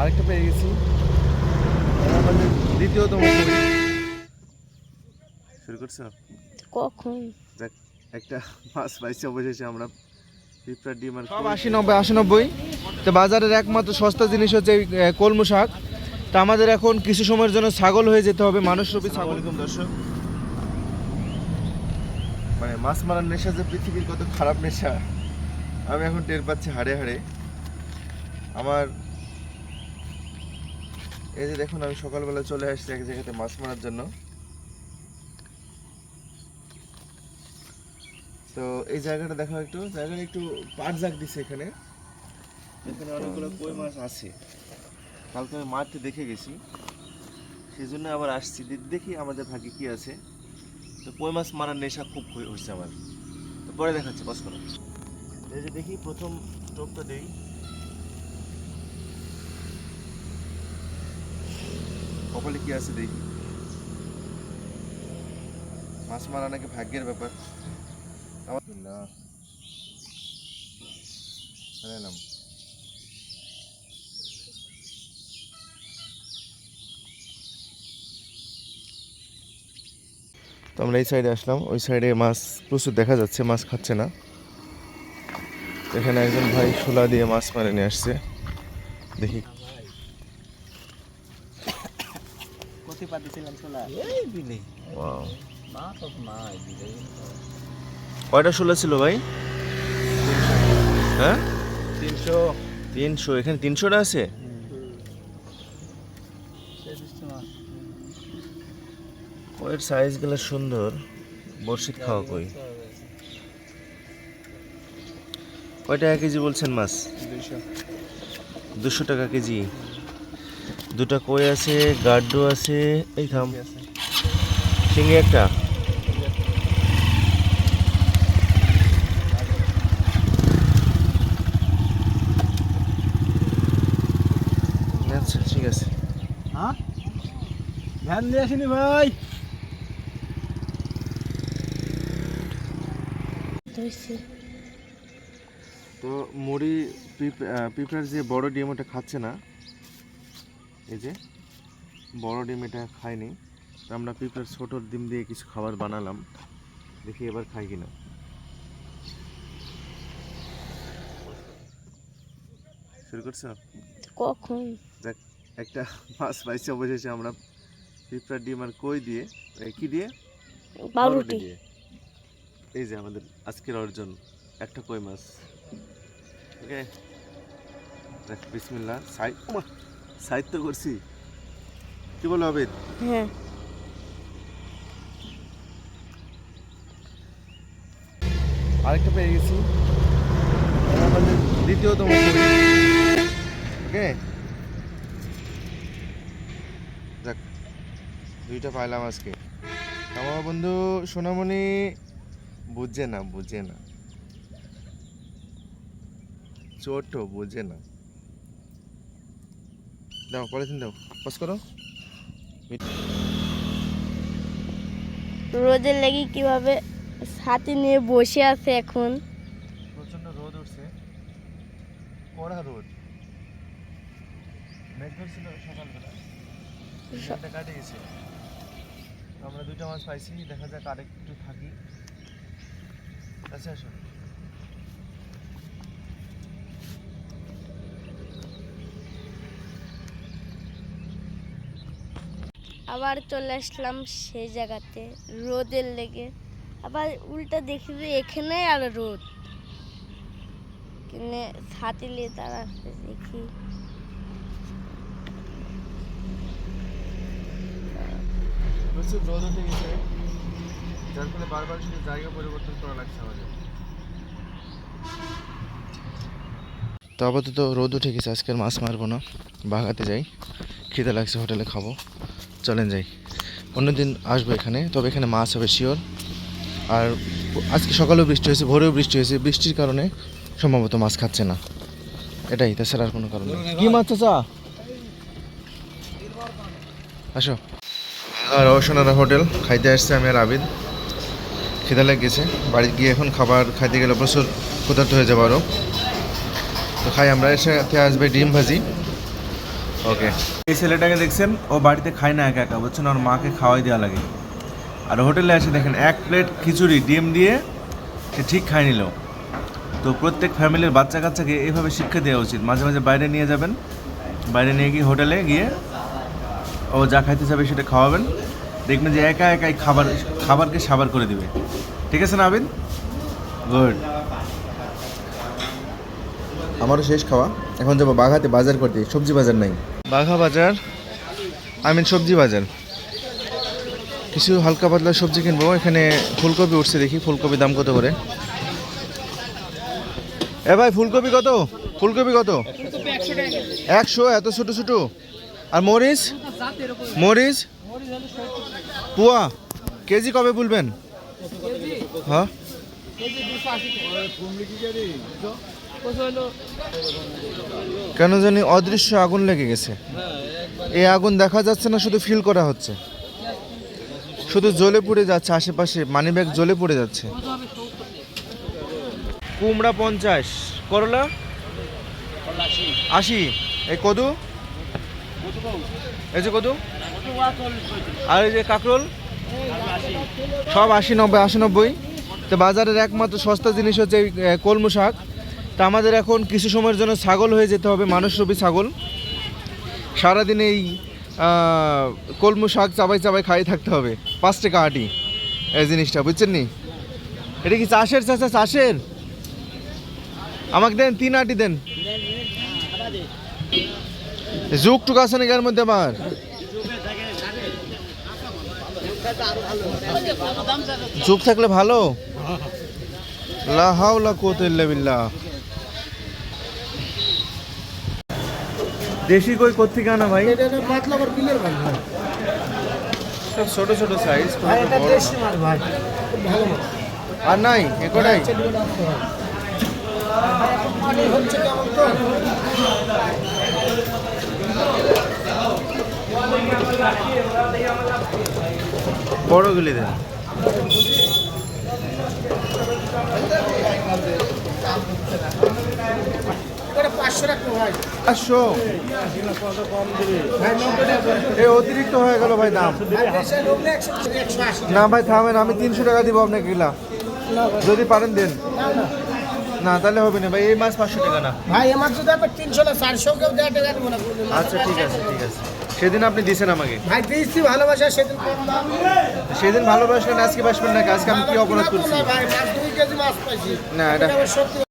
আরেকটা পেয়ে গেছি। দ্বিতীয়তম শুরু করছ? কখন? দেখ একটা মাছ পাইছি অবশেষে আমরা পিঁপড়ার ডিম আর সব আশি নব্বই আশি নব্বই। তো বাজারের একমাত্র সস্তা জিনিস হচ্ছে কলমু শাক। তা আমাদের এখন কিছু সময়ের জন্য ছাগল হয়ে যেতে হবে। মানুষ রূপী ছাগল। দর্শক। মানে মাছ মারার নেশা যে পৃথিবীর কত খারাপ নেশা আমি এখন টের পাচ্ছি হাড়ে হাড়ে। আমার এই যে দেখুন, আমি সকালবেলা চলে আসছি এক জায়গাতে মাছ মারার জন্য। তো এই জায়গাটা দেখো একটু। জায়গাটা একটু পাট জাগ দিছে এখানে। এখানে অনেকগুলো কই মাছ আছে। কালকে আমি মাঠে দেখে গেছি। সেই জন্য আবার আসছি। দেখি আমাদের ভাগ্যে কি আছে। তো কই মাছ মারার নেশা খুব হয়ে- হচ্ছে আমার। তো পরে দেখাচ্ছে বস করো এই যে দেখি, প্রথম টোপটা দেই। কপালে কি আছে দেখি। মাছ মারা নাকি ভাগ্যের ব্যাপার। এলাম তো আমরা এই সাইডে আসলাম। ওই সাইডে মাছ প্রচুর দেখা যাচ্ছে, মাছ খাচ্ছে না। এখানে একজন ভাই শোলা দিয়ে মাছ মারে নিয়ে আসছে। দেখি কতি পাতিছিলাম শোলা Wow. মা তো মা দিলে কয়টা শোলা ছিল ভাই? হ্যাঁ? তিনশো। তিনশো এখানে তিনশোটা আছে? কয়ের সাইজগুলো সুন্দর। বর্ষিত খাওয়া কই? কয়টা এক কেজি বলছেন মাছ? দুশো টাকা কেজি। দুটা কই আছে গাড্ডু আছে এই থাম। শিঙি একটা? আচ্ছা ঠিক আছে। হ্যাঁ? ধ্যান দিয়ে আসিনি ভাই। তো মুড়ি পিঁপ- পিঁপড়ার যে বড় ডিম ওটা খাচ্ছে না। এই যে বড় ডিম এটা খায়নি তো আমরা পিঁপড়ার ছোট ডিম দিয়ে কিছু খাবার বানালাম। দেখি এবার খাই কিনা। শুরু করছ? কখন? দেখ একটা মাছ পাইছি অবশেষে আমরা পিঁপড়ার ডিম আর কই দিয়ে কি দিয়ে? দিয়ে। এই যে আমাদের আজকের অর্জন একটা কই মাছ। ওকে দেখ বিসমিল্লাহ সাইড তো করছি। কি বলো আবেদ? হ্যাঁ। আরেকটা পেয়ে গেছি। আমাদের দ্বিতীয়তম ওকে? দেখ দুইটা পাইলাম আজকে। আমার বন্ধু? সোনামণি? বুঝে না বুঝে না। ছোট বুঝে না। দাও পলিথিন দাও। পজ করো। রোদের লেগে কীভাবে সাথে নিয়ে বসে আছে এখন? প্রচণ্ড রোদ উঠছে। কড়া রোদ। মেঘ ধরছিল সকালবেলা। মেঘটা কাটে গেছে। আমরা দুটো মাছ পাইছি দেখা যাক আর একটু থাকি। আচ্ছা আসো। আবার চলে আসলাম সেই জায়গাতে, রোদের লেগে। আবার উল্টা দেখি যে এখানে আর রোদ। কিনে ছাতি নিয়ে তারা দেখি। তো আপাতত রোদ উঠে গেছে, আজকে আর মাছ মারবো না, বাগাতে যাই। খিদে লাগছে, হোটেলে খাব। চলেন যাই। অন্যদিন আসব এখানে তবে এখানে মাছ হবে শিওর। আর আজকে সকালেও বৃষ্টি হয়েছে ভোরেও বৃষ্টি হয়েছে। বৃষ্টির কারণে সম্ভবত মাছ খাচ্ছে না। এটাই তাছাড়া আর কোনো কারণ কি মাছ চাচা আসো। আর রওশনারা হোটেল খাইতে আসছে আমি আর আবিদ। খিদে লেগেছে। বাড়ি গিয়ে এখন খাবার খাইতে গেলে প্রচুর ক্ষুধার্ত হয়ে যাব আরও তো খাই আমরা এর সাথে আসবে ডিম ভাজি। ওকে এই ছেলেটাকে দেখছেন, ও বাড়িতে খায় না একা একা, বুঝছেন? ওর মাকে খাওয়াই দেওয়া লাগে। আর হোটেলে এসে দেখেন, এক প্লেট খিচুড়ি, ডিম দিয়ে সে ঠিক খাই নিল। তো প্রত্যেক ফ্যামিলির বাচ্চা কাচ্চাকে এইভাবে শিক্ষা দেওয়া উচিত। মাঝে মাঝে বাইরে নিয়ে যাবেন, বাইরে নিয়ে গিয়ে হোটেলে গিয়ে ও যা খাইতে চাবে সেটা খাওয়াবেন। দেখবেন যে একা একাই খাবার, খাবারকে সাবার করে দিবে। ঠিক আছে না আবিদ? গুড আমারও শেষ খাওয়া। এখন যাব বাঘাতে বাজার করতে, সবজি বাজার নাই। বাঘা বাজার আই মিন সবজি বাজার। কিছু হালকা পাতলা সবজি কিনবো, এখানে ফুলকপি উঠছে দেখি ফুলকপি দাম কত করে? এ ভাই, ফুলকপি কত? ফুলকপি কত? একশো, এত ছোটো ছোটো। আর মরিচ? মরিচ? পুয়া? কেজি কবে বলবেন? হ্যাঁ? কেন জানি অদৃশ্য আগুন লেগে গেছে। এই আগুন দেখা যাচ্ছে না, শুধু ফিল করা হচ্ছে। শুধু জ্বলে পড়ে যাচ্ছে, আশেপাশে মানি ব্যাগ জ্বলে পড়ে যাচ্ছে। কুমড়া পঞ্চাশ। করলা? আশি। এই কদু? এই যে কদু? আর এই যে কাকরোল? সব আশি নব্বই আশি নব্বই। তো বাজারের একমাত্র সস্তা জিনিস হচ্ছে এই কলমু শাক তা আমাদের এখন কিছু সময়ের জন্য ছাগল হয়ে যেতে হবে মানুষরূপী ছাগল। সারাদিন এই কলমু শাক চাবাই চাবাই খাই থাকতে হবে, পাঁচ টাকা আটি, এই জিনিসটা, বুঝছেন নি? এটা কি চাষের চাষা, চাষের? আমাকে দেন, তিন আটি দেন। যুগ টুক আছে নাকি এর মধ্যে আমার? যুগ থাকলে ভালো? লা হাওলা কুওয়াতা বিল্লাহ। দেশি কই কোত্থেকে আনা ভাই? পাতলা করে বিলের ভাই। সব ছোট ছোট সাইজ ভাই এটা দেশি মাছ ভাই। ভালো মাছ আর নাই? একটাই পানি হচ্ছে কেমন তো? বড় গুলি দেন। এটা পাঁচশো। টাকা ভাই পাঁচশো ভাই নব্বই টাকা এ অতিরিক্ত হয়ে গেল ভাই দাম। না ভাই থামেন আমি তিনশো টাকা দিব আপনাকে কিলা যদি পারেন দেন। না তাহলে হবে না ভাই এই মাছ পাঁচশো টাকা না। ভাই আমার যদি আপনার তিনশো না চারশো কেউ দেড় টাকা দেবো না আচ্ছা ঠিক আছে ঠিক আছে। সেদিন আপনি দিছেন আমাকে। ভাই দিয়েছি ভালোবাসা সেদিন সেদিন ভালোবাসলেন আজকে বাসবেন না আজকে আমি কি অপরাধ করছি? ভাই মাছ দুই কেজি মাছ পাইছি। না এটা সত্যি